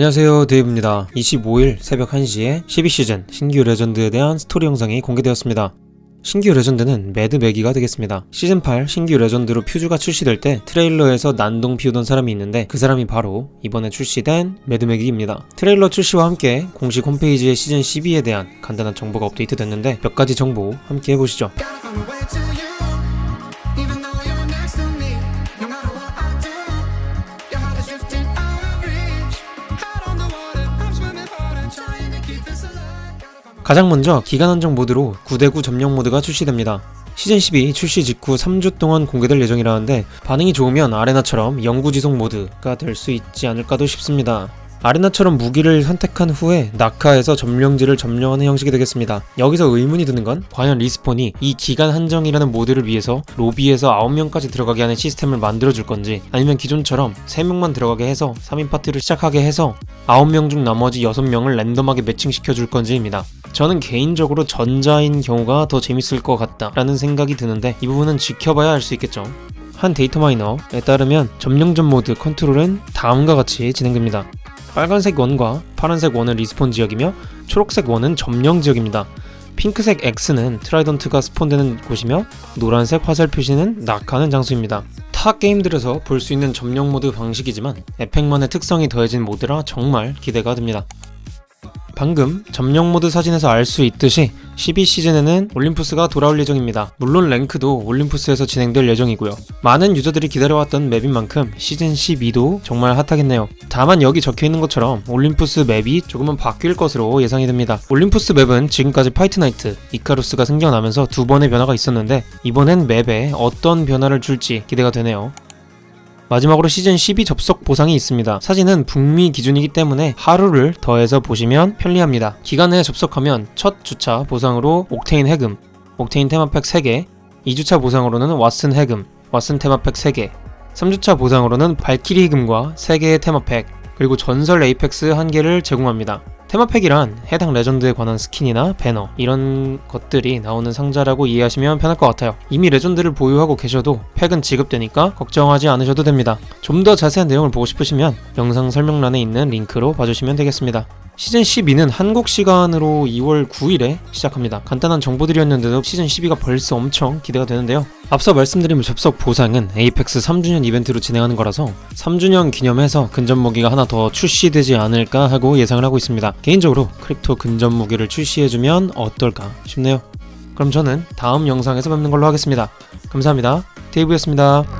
안녕하세요. 데이브입니다. 25일 새벽 1시에 12시즌 신규 레전드에 대한 스토리 영상이 공개되었습니다. 신규 레전드는 매드 매기가 되겠습니다. 시즌8 신규 레전드로 퓨즈가 출시될 때 트레일러에서 난동 피우던 사람이 있는데 그 사람이 바로 이번에 출시된 매드 매기입니다. 트레일러 출시와 함께 공식 홈페이지에 시즌 12에 대한 간단한 정보가 업데이트 됐는데 몇 가지 정보 함께 해보시죠 가장 먼저 기간 한정 모드로 9대9 점령 모드가 출시됩니다. 시즌 12 출시 직후 3주 동안 공개될 예정이라는데 반응이 좋으면 아레나처럼 영구 지속 모드가 될 수 있지 않을까도 싶습니다. 아레나처럼 무기를 선택한 후에 낙하에서 점령지를 점령하는 형식이 되겠습니다. 여기서 의문이 드는 건 과연 리스폰이 이 기간 한정이라는 모드를 위해서 로비에서 9명까지 들어가게 하는 시스템을 만들어줄 건지 아니면 기존처럼 3명만 들어가게 해서 3인 파티를 시작하게 해서 9명 중 나머지 6명을 랜덤하게 매칭시켜 줄 건지입니다. 저는 개인적으로 전자인 경우가 더 재밌을 것 같다라는 생각이 드는데 이 부분은 지켜봐야 알 수 있겠죠. 한 데이터 마이너에 따르면 점령전 모드 컨트롤은 다음과 같이 진행됩니다. 빨간색 원과 파란색 원은 리스폰 지역이며 초록색 원은 점령 지역입니다. 핑크색 X는 트라이던트가 스폰되는 곳이며 노란색 화살 표시는 낙하는 장소입니다. 타 게임들에서 볼 수 있는 점령 모드 방식이지만 에펙만의 특성이 더해진 모드라 정말 기대가 됩니다. 방금 점령 모드 사진에서 알 수 있듯이 12시즌에는 올림푸스가 돌아올 예정입니다. 물론 랭크도 올림푸스에서 진행될 예정이고요. 많은 유저들이 기다려왔던 맵인 만큼 시즌 12도 정말 핫하겠네요. 다만 여기 적혀 있는 것처럼 올림푸스 맵이 조금은 바뀔 것으로 예상이 됩니다. 올림푸스 맵은 지금까지 파이트 나이트, 이카루스가 생겨나면서 두 번의 변화가 있었는데 이번엔 맵에 어떤 변화를 줄지 기대가 되네요. 마지막으로 시즌 12 접속 보상이 있습니다. 사진은 북미 기준이기 때문에 하루를 더해서 보시면 편리합니다. 기간 내에 접속하면 첫 주차 보상으로 옥테인 해금, 옥테인 테마팩 3개, 2주차 보상으로는 왓슨 해금, 왓슨 테마팩 3개, 3주차 보상으로는 발키리 해금과 3개의 테마팩, 그리고 전설 에이펙스 1개를 제공합니다. 테마팩이란 해당 레전드에 관한 스킨이나 배너 이런 것들이 나오는 상자라고 이해하시면 편할 것 같아요. 이미 레전드를 보유하고 계셔도 팩은 지급되니까 걱정하지 않으셔도 됩니다. 좀 더 자세한 내용을 보고 싶으시면 영상 설명란에 있는 링크로 봐주시면 되겠습니다. 시즌 12는 한국 시간으로 2월 9일에 시작합니다. 간단한 정보들이었는데도 시즌 12가 벌써 엄청 기대가 되는데요. 앞서 말씀드린 접속 보상은 에이펙스 3주년 이벤트로 진행하는 거라서 3주년 기념해서 근접 무기가 하나 더 출시되지 않을까 하고 예상을 하고 있습니다. 개인적으로 크립토 근접 무기를 출시해주면 어떨까 싶네요. 그럼 저는 다음 영상에서 뵙는 걸로 하겠습니다. 감사합니다. 데이브였습니다.